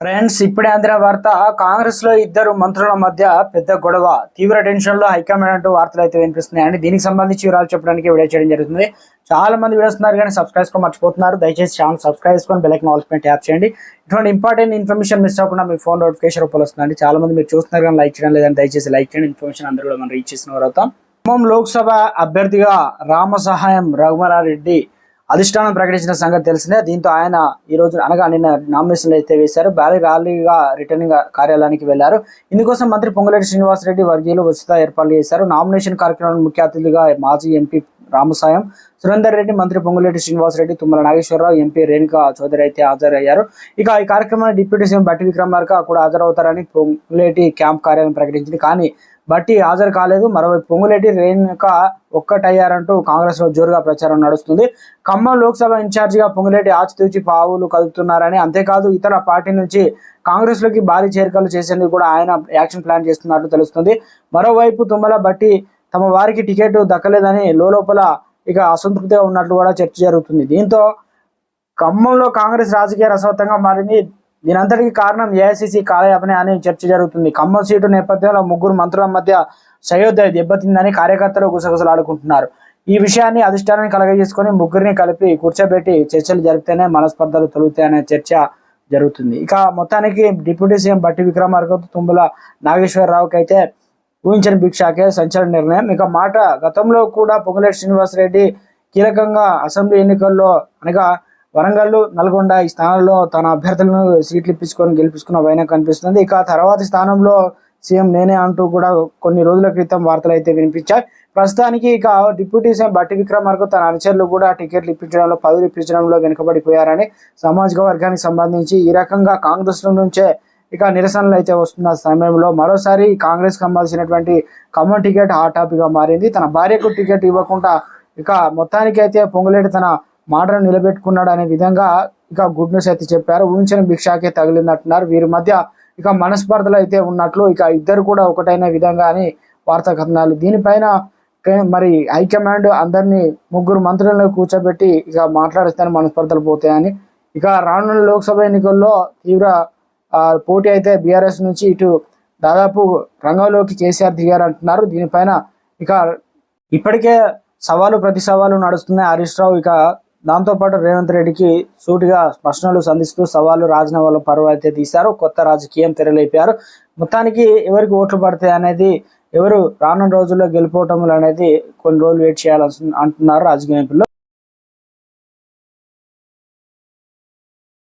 Friends ఇప్పుడే అందిన వార్త కాంగ్రెస్లో ఇద్దరు మంత్రుల మధ్య పెద్ద గొడవ. తీవ్ర టెన్షన్లో హైకమాండ్ అంటూ వార్తలు అయితే వినిపిస్తున్నాయండి. దీనికి సంబంధించి వివరాలు చెప్పడానికి వీడియో చేయడం జరుగుతుంది. చాలా మంది వీడియోస్ ఉన్నారు కానీ సబ్స్క్రైబ్ చేసుకో మర్చిపోతున్నారు. దయచేసి ఛానల్ సబ్స్క్రైబ్ చేసుకొని బెల్ ఐకాన్ ఆల్స్ ట్యాప్ చేయండి. ఇటువంటి ఇంపార్టెంట్ ఇన్ఫర్మేషన్ మిస్ అవ్వకుండా మీ ఫోన్ నోటిఫికేషన్ రూపంలో వస్తుందండి. చాలా మంది మీరు చూస్తున్నారు కానీ లైక్ చేయడం లేదని దయచేసి లైక్ చేయండి. ఇన్ఫర్మేషన్ అందరూ కూడా మనం రీచ్ చేసిన వారు అవుతాం. ఖమ్మం లోక్సభ అభ్యర్థిగా రామ సహాయం రఘుమరారెడ్డి అధిష్టానం ప్రకటించిన సంగతి తెలిసిందే. దీంతో ఆయన ఈ రోజు అనగా నిన్న నామినేషన్లు అయితే వేశారు. భారీ ర్యాలీగా రిటర్నింగ్ కార్యాలయానికి వెళ్ళారు ఇందుకోసం మంత్రి పొంగులేటి శ్రీనివాసరెడ్డి వర్గీయులు ఉచిత ఏర్పాట్లు చేశారు. నామినేషన్ కార్యక్రమానికి ముఖ్య అతిథిగా మాజీ ఎంపీ రామసాయం సురేందర్ రెడ్డి మంత్రి పొంగులేటి శ్రీనివాసరెడ్డి తుమ్మల నాగేశ్వరరావు ఎంపీ రేణుకా చౌదరి అయితే హాజరయ్యారు. ఇక ఈ కార్యక్రమానికి డిప్యూటీ సీఎం బట్టి విక్రమార్క కూడా హాజరవుతారని పొంగులేటి క్యాంప్ కార్యాలయం ప్రకటించింది. కానీ బట్టి హాజరు కాలేదు. మరోవైపు పొంగులేటి రేణుక ఒక్కటయ్యారంటూ కాంగ్రెస్లో జోరుగా ప్రచారం నడుస్తుంది. ఖమ్మం లోక్సభ ఇన్ఛార్జిగా పొంగులేటి ఆచితూచి పావులు కదుపుతున్నారని అంతేకాదు ఇతర పార్టీ నుంచి కాంగ్రెస్లోకి భారీ చేరికలు చేసేందుకు కూడా ఆయన యాక్షన్ ప్లాన్ చేస్తున్నట్లు తెలుస్తుంది. మరోవైపు తుమ్మల బట్టి తమ వారికి టికెట్ దక్కలేదని లోపల ఇక అసంతృప్తిగా ఉన్నట్లు కూడా చర్చ జరుగుతుంది. దీంతో ఖమ్మంలో కాంగ్రెస్ రాజకీయ రసవత్తంగా మారింది. దీనంతటికి కారణం ఏఐసిసి కాలయాపనే అని చర్చ జరుగుతుంది. ఖమ్మం సీటు నేపథ్యంలో ముగ్గురు మంత్రుల మధ్య సయోధ్య దెబ్బతిందని కార్యకర్తలు గుసగుసలాడుకుంటున్నారు. ఈ విషయాన్ని అధిష్టానాన్ని కలగజేసుకొని ముగ్గురిని కలిపి కూర్చోబెట్టి చర్చలు జరిపితేనే మనస్పర్ధలు తొలుగుతాయనే చర్చ జరుగుతుంది. ఇక మొత్తానికి డిప్యూటీ సీఎం బట్టి విక్రమార్క తుమ్మల నాగేశ్వరరావుకి అయితే ఊహించని భిక్షాకే సంచలన నిర్ణయం. ఇక మాట గతంలో కూడా పొంగులేటి శ్రీనివాసరెడ్డి కీలకంగా అసెంబ్లీ ఎన్నికల్లో అనగా వరంగల్ నల్గొండ ఈ స్థానంలో తన అభ్యర్థులను సీట్లు ఇప్పించుకొని గెలిపించుకున్న వైన కనిపిస్తుంది. ఇక తర్వాతి స్థానంలో సీఎం నేనే అంటూ కూడా కొన్ని రోజుల క్రితం వార్తలు అయితే వినిపించాయి. ప్రస్తుతానికి ఇక డిప్యూటీ సీఎం బట్టి విక్రమార్కు తన అనుచరులు కూడా టికెట్లు ఇప్పించడంలో పదవులు ఇప్పించడంలో వెనుకబడిపోయారని సామాజిక వర్గానికి సంబంధించి ఈ రకంగా కాంగ్రెస్ నుంచే ఇక నిరసనలు అయితే వస్తున్న సమయంలో మరోసారి కాంగ్రెస్ కమ్మాల్సినటువంటి ఖమ్మం టికెట్ హాట్ టాపిక్గా మారింది. తన భార్యకు టికెట్ ఇవ్వకుండా ఇక మొత్తానికి అయితే పొంగులేటి తన మాటను నిలబెట్టుకున్నాడు అనే విధంగా ఇక గుడ్ న్యూస్ అయితే చెప్పారు. ఊహించిన భిక్షాకే తగిలిందంటున్నారు. వీరి మధ్య ఇక మనస్పర్ధలు అయితే ఉన్నట్లు ఇక ఇద్దరు కూడా ఒకటైన విధంగా అని వార్తా కథనాలు దీనిపైన మరి హైకమాండ్ అందరినీ ముగ్గురు మంత్రులను కూర్చోబెట్టి ఇక మాట్లాడిస్తే మనస్పర్ధలు పోతాయని. ఇక రానున్న లోక్సభ ఎన్నికల్లో తీవ్ర పోటీ అయితే బీఆర్ఎస్ నుంచి ఇటు దాదాపు రంగంలోకి కేసీఆర్ దిగారు అంటున్నారు దీనిపైన ఇక ఇప్పటికే సవాలు ప్రతి సవాలు నడుస్తున్నాయి. హరీష్ రావు ఇక దాంతోపాటు రేవంత్ రెడ్డికి సూటిగా ప్రశ్నలు సంధిస్తూ సవాలు రాజీనామాల పరువు అయితే తీశారు. కొత్త రాజకీయం తెరలేపారు. మొత్తానికి ఎవరికి ఓట్లు పడతాయి అనేది ఎవరు రానున్న రోజుల్లో గెలుపోవటములు అనేది కొన్ని రోజులు వెయిట్ చేయాలని అంటున్నారు రాజకీయ నిపుణులు